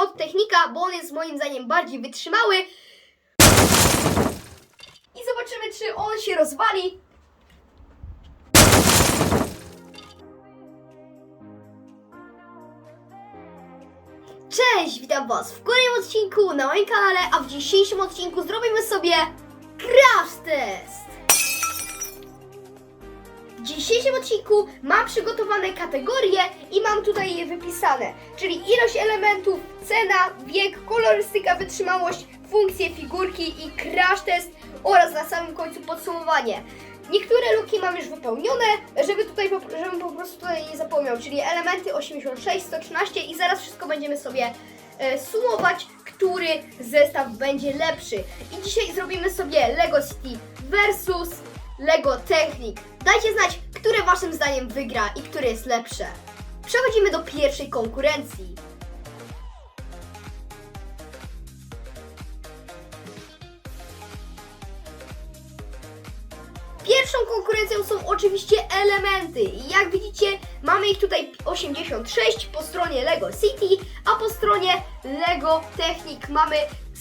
od technika, bo on jest moim zdaniem bardziej wytrzymały. I zobaczymy, czy on się rozwali. Cześć, witam was w kolejnym odcinku na moim kanale, a w dzisiejszym odcinku zrobimy sobie crash test. W dzisiejszym odcinku mam przygotowane kategorie i mam tutaj je wypisane, czyli ilość elementów, cena, wiek, kolorystyka, wytrzymałość, funkcje figurki i crash test oraz na samym końcu podsumowanie. Niektóre luki mam już wypełnione, żeby tutaj żebym po prostu tutaj nie zapomniał, czyli elementy 86, 113 i zaraz wszystko będziemy sobie e, sumować, który zestaw będzie lepszy. I dzisiaj zrobimy sobie Lego City versus Lego Technic. Dajcie znać, które waszym zdaniem wygra i które jest lepsze. Przechodzimy do pierwszej konkurencji. Pierwszą konkurencją są oczywiście elementy. Jak widzicie, mamy ich tutaj 86 po stronie Lego City, a po stronie Lego Technic mamy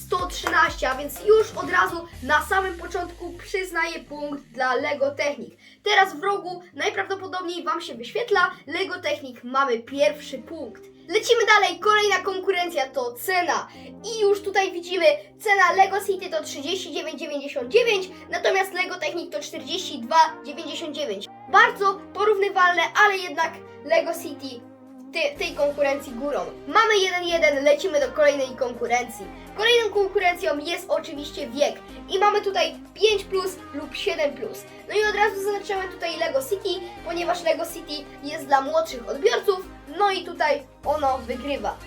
113, a więc już od razu na samym początku przyznaję punkt dla Lego Technic. Teraz w rogu najprawdopodobniej Wam się wyświetla Lego Technic mamy pierwszy punkt. Lecimy dalej, kolejna konkurencja to cena. I już tutaj widzimy, cena Lego City to 39,99, natomiast Lego Technic to 42,99. Bardzo porównywalne, ale jednak Lego City ty- tej konkurencji górą. Mamy 1-1, lecimy do kolejnej konkurencji. Kolejną konkurencją jest oczywiście wiek. I mamy tutaj 5 plus lub 7 plus. No i od razu zaznaczamy tutaj Lego City, ponieważ Lego City jest dla młodszych odbiorców. No i tutaj ono wygrywa.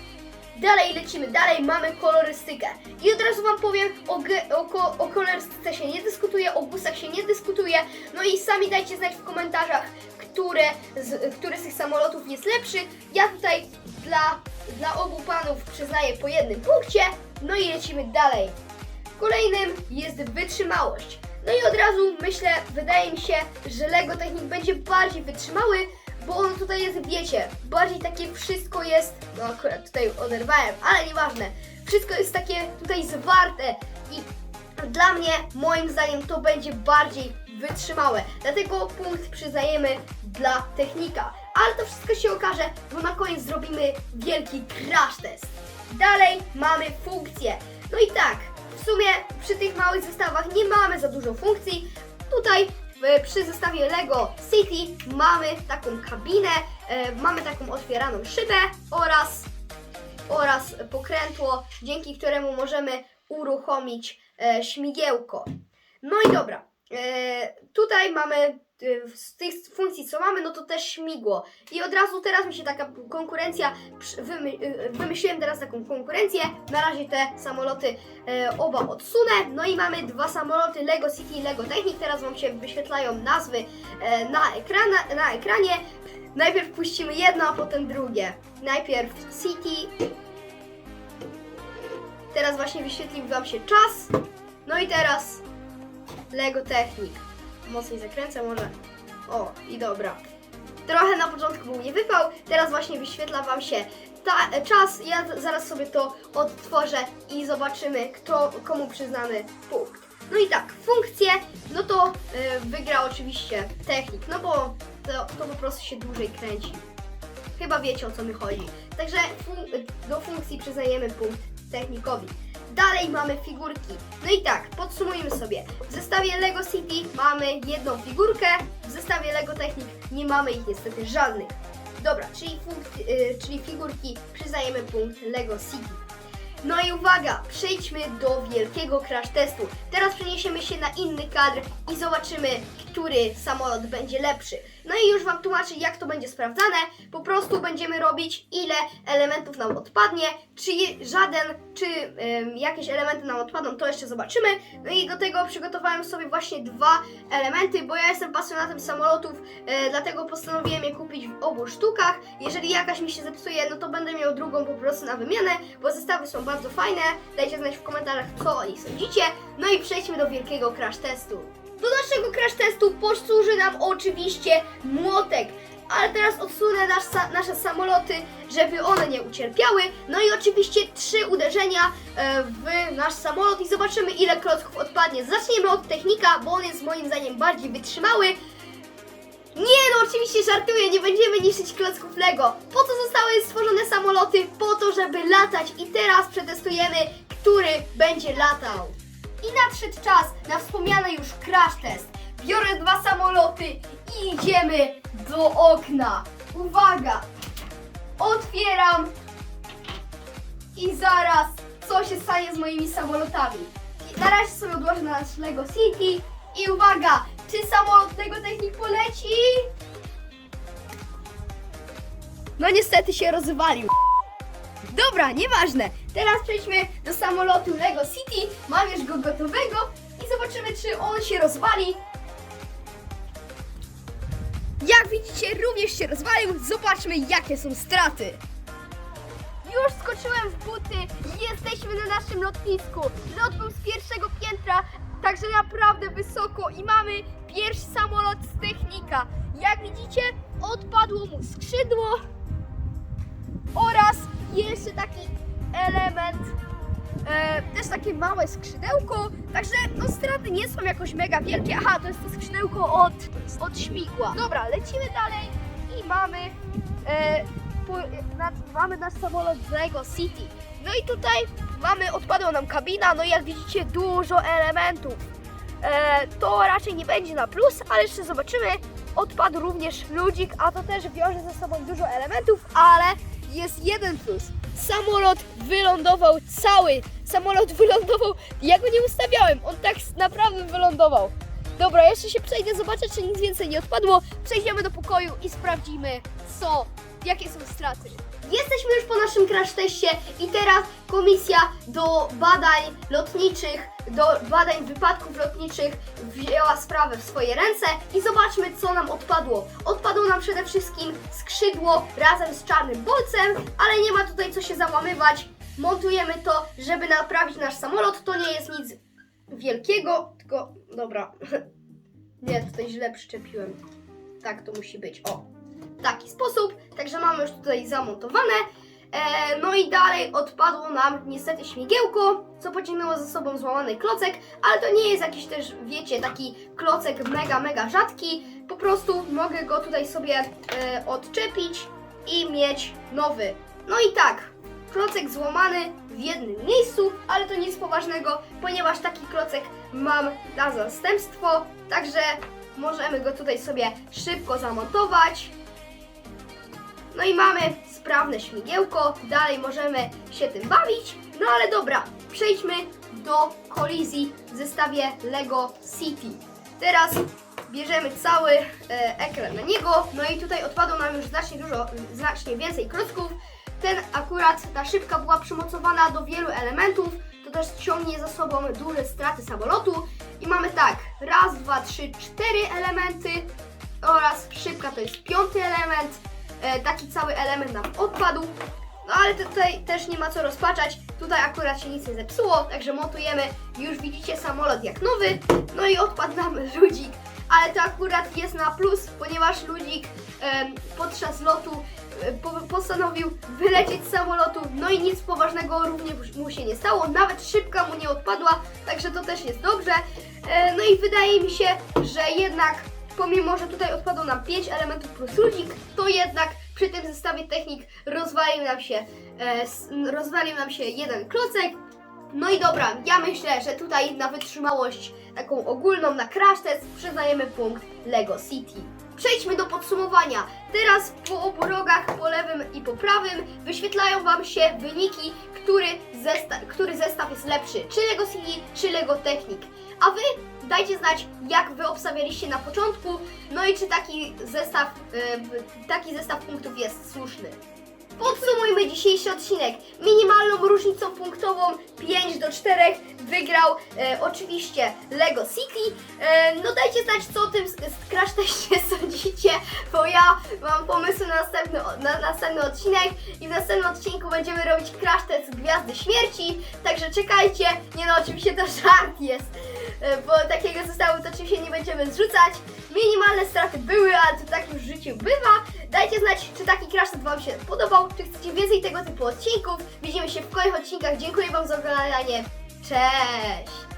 Dalej lecimy, dalej mamy kolorystykę. I od razu Wam powiem, o, o, o kolorystyce się nie dyskutuje, o gustach się nie dyskutuje. No i sami dajcie znać w komentarzach, które z, który z tych samolotów jest lepszy. Ja tutaj dla, dla obu panów przyznaję po jednym punkcie. No i lecimy dalej. Kolejnym jest wytrzymałość. No i od razu myślę, wydaje mi się, że Lego Technik będzie bardziej wytrzymały, bo on tutaj jest, wiecie, bardziej takie wszystko jest, no akurat tutaj oderwałem, ale nieważne, wszystko jest takie tutaj zwarte i dla mnie, moim zdaniem, to będzie bardziej wytrzymałe. Dlatego punkt przyznajemy dla technika. Ale to wszystko się okaże, bo na koniec zrobimy wielki crash test. Dalej mamy funkcje. No i tak, w sumie przy tych małych zestawach nie mamy za dużo funkcji. Tutaj e, przy zestawie Lego City mamy taką kabinę, e, mamy taką otwieraną szybę oraz, oraz pokrętło, dzięki któremu możemy uruchomić e, śmigiełko. No i dobra, e, tutaj mamy e, z tych funkcji, co mamy, no to też śmigło. I od razu teraz mi się taka konkurencja, wymy, wymyśliłem teraz taką konkurencję. Na razie te samoloty oba odsunę. No i mamy dwa samoloty Lego City i Lego Technic. Teraz Wam się wyświetlają nazwy na, ekrana, na ekranie. Najpierw puścimy jedno, a potem drugie. Najpierw City. Teraz właśnie wyświetlił Wam się czas. No i teraz Lego Technic. Mocniej zakręcę może. O, i dobra. Trochę na początku był niewypał, teraz właśnie wyświetla Wam się ta, czas. Ja zaraz sobie to odtworzę i zobaczymy, kto, komu przyznamy punkt. No i tak, funkcje, no to y, wygra oczywiście technik, no bo to, to po prostu się dłużej kręci. Chyba wiecie o co mi chodzi. Także fun- do funkcji przyznajemy punkt technikowi. Dalej mamy figurki. No i tak, podsumujmy sobie. W zestawie Lego City mamy jedną figurkę, w zestawie Lego Technic nie mamy ich niestety żadnych. Dobra, czyli, funkt, y, czyli figurki przyznajemy punkt Lego City. No i uwaga, przejdźmy do wielkiego crash testu. Teraz przeniesiemy się na inny kadr i zobaczymy, który samolot będzie lepszy. No i już Wam tłumaczę, jak to będzie sprawdzane. Po prostu będziemy robić, ile elementów nam odpadnie, czy żaden, czy em, jakieś elementy nam odpadną, to jeszcze zobaczymy. No i do tego przygotowałem sobie właśnie dwa elementy, bo ja jestem pasjonatem samolotów, e, dlatego postanowiłem je kupić w obu sztukach. Jeżeli jakaś mi się zepsuje, no to będę miał drugą po prostu na wymianę, bo zestawy są bardzo fajne. Dajcie znać w komentarzach, co o nich sądzicie. No i przejdźmy do wielkiego crash testu. Do naszego crash testu posłuży nam oczywiście młotek. ale teraz odsunę nasz, nasze samoloty, żeby one nie ucierpiały. No i oczywiście trzy uderzenia e, w nasz samolot i zobaczymy ile klocków odpadnie. Zaczniemy od technika, bo on jest moim zdaniem bardziej wytrzymały. Nie no, oczywiście żartuję, nie będziemy niszczyć klocków Lego. Po co zostały stworzone samoloty? Po to, żeby latać i teraz przetestujemy, który będzie latał. I nadszedł czas na wspomniany już crash test. Biorę dwa samoloty i idziemy do okna. Uwaga! Otwieram i zaraz co się stanie z moimi samolotami. I Na razie sobie odłożę na nasz Lego City i uwaga, czy samolot tego technik poleci? No niestety się rozwalił. Dobra, nieważne. Teraz przejdźmy do samolotu Lego City. Mam już go gotowego i zobaczymy, czy on się rozwali. Jak widzicie, również się rozwalił. Zobaczmy, jakie są straty. Już skoczyłem w buty i jesteśmy na naszym lotnisku. Lot był z pierwszego piętra, także naprawdę wysoko i mamy pierwszy samolot z technika. Jak widzicie, odpadło mu skrzydło oraz jeszcze taki element, e, też takie małe skrzydełko, także no straty nie są jakoś mega wielkie. Aha, to jest to skrzydełko od, od śmigła. Dobra, lecimy dalej i mamy, e, po, nad, mamy nasz samolot z Lego City. No i tutaj mamy, odpadła nam kabina, no i jak widzicie dużo elementów. E, to raczej nie będzie na plus, ale jeszcze zobaczymy. Odpadł również ludzik, a to też wiąże ze sobą dużo elementów, ale jest jeden plus. Samolot wylądował cały. Samolot wylądował. Ja go nie ustawiałem. On tak naprawdę wylądował. Dobra, jeszcze się przejdę, zobaczę, czy nic więcej nie odpadło. Przejdziemy do pokoju i sprawdzimy, co, jakie są straty. Jesteśmy już po naszym crash teście i teraz komisja do badań lotniczych, do badań wypadków lotniczych wzięła sprawę w swoje ręce i zobaczmy, co nam odpadło. Odpadło nam przede wszystkim skrzydło razem z czarnym bolcem, ale nie ma tutaj co się załamywać. Montujemy to, żeby naprawić nasz samolot. To nie jest nic wielkiego, tylko dobra. Nie, tutaj źle przyczepiłem. Tak to musi być. O, w taki sposób. Także mamy już tutaj zamontowane. E, no i dalej odpadło nam niestety śmigiełko, co pociągnęło ze sobą złamany klocek, ale to nie jest jakiś też, wiecie, taki klocek mega, mega rzadki. Po prostu mogę go tutaj sobie e, odczepić i mieć nowy. No i tak, klocek złamany w jednym miejscu, ale to nic poważnego, ponieważ taki klocek mam na zastępstwo, także możemy go tutaj sobie szybko zamontować. No i mamy sprawne śmigiełko, dalej możemy się tym bawić. No ale dobra, przejdźmy do kolizji w zestawie Lego City. Teraz bierzemy cały e, ekran na niego, no i tutaj odpadło nam już znacznie dużo, znacznie więcej klocków. Ten akurat, ta szybka była przymocowana do wielu elementów, to też ciągnie za sobą duże straty samolotu. I mamy tak, raz, dwa, trzy, cztery elementy oraz szybka to jest piąty element. E, taki cały element nam odpadł. No ale tutaj też nie ma co rozpaczać. Tutaj akurat się nic nie zepsuło, także montujemy. Już widzicie samolot jak nowy. No i odpadł nam ludzik. Ale to akurat jest na plus, ponieważ ludzik podczas lotu e, po, postanowił wylecieć z samolotu. No i nic poważnego również mu się nie stało. Nawet szybka mu nie odpadła, także to też jest dobrze. E, no i wydaje mi się, że jednak pomimo, że tutaj odpadło nam 5 elementów plus ludzik, to jednak przy tym zestawie technik rozwalił nam się, e, rozwalił nam się jeden klocek. No i dobra, ja myślę, że tutaj na wytrzymałość taką ogólną, na crash test przyznajemy punkt Lego City. Przejdźmy do podsumowania. Teraz po obu rogach, po lewym i po prawym, wyświetlają Wam się wyniki, który, zesta który zestaw jest lepszy, czy Lego City, czy Lego Technik. Dajcie znać, jak Wy obstawialiście na początku, no i czy taki zestaw, e, taki zestaw punktów jest słuszny. Podsumujmy dzisiejszy odcinek. Minimalną różnicą punktową 5 do 4 wygrał e, oczywiście Lego City. E, no dajcie znać, co o tym Crash sądzicie, bo ja mam pomysły na następny, na następny odcinek i w następnym odcinku będziemy robić Crash Test Gwiazdy Śmierci, także czekajcie. Nie no, oczywiście to żart jest, bo takiego zestawu to oczywiście nie będziemy zrzucać. Minimalne straty były, ale to tak już w życiu bywa. Dajcie znać, czy taki Crash Wam się podobał, czy chcecie więcej tego typu odcinków. Widzimy się w kolejnych odcinkach. Dziękuję Wam za oglądanie. Cześć!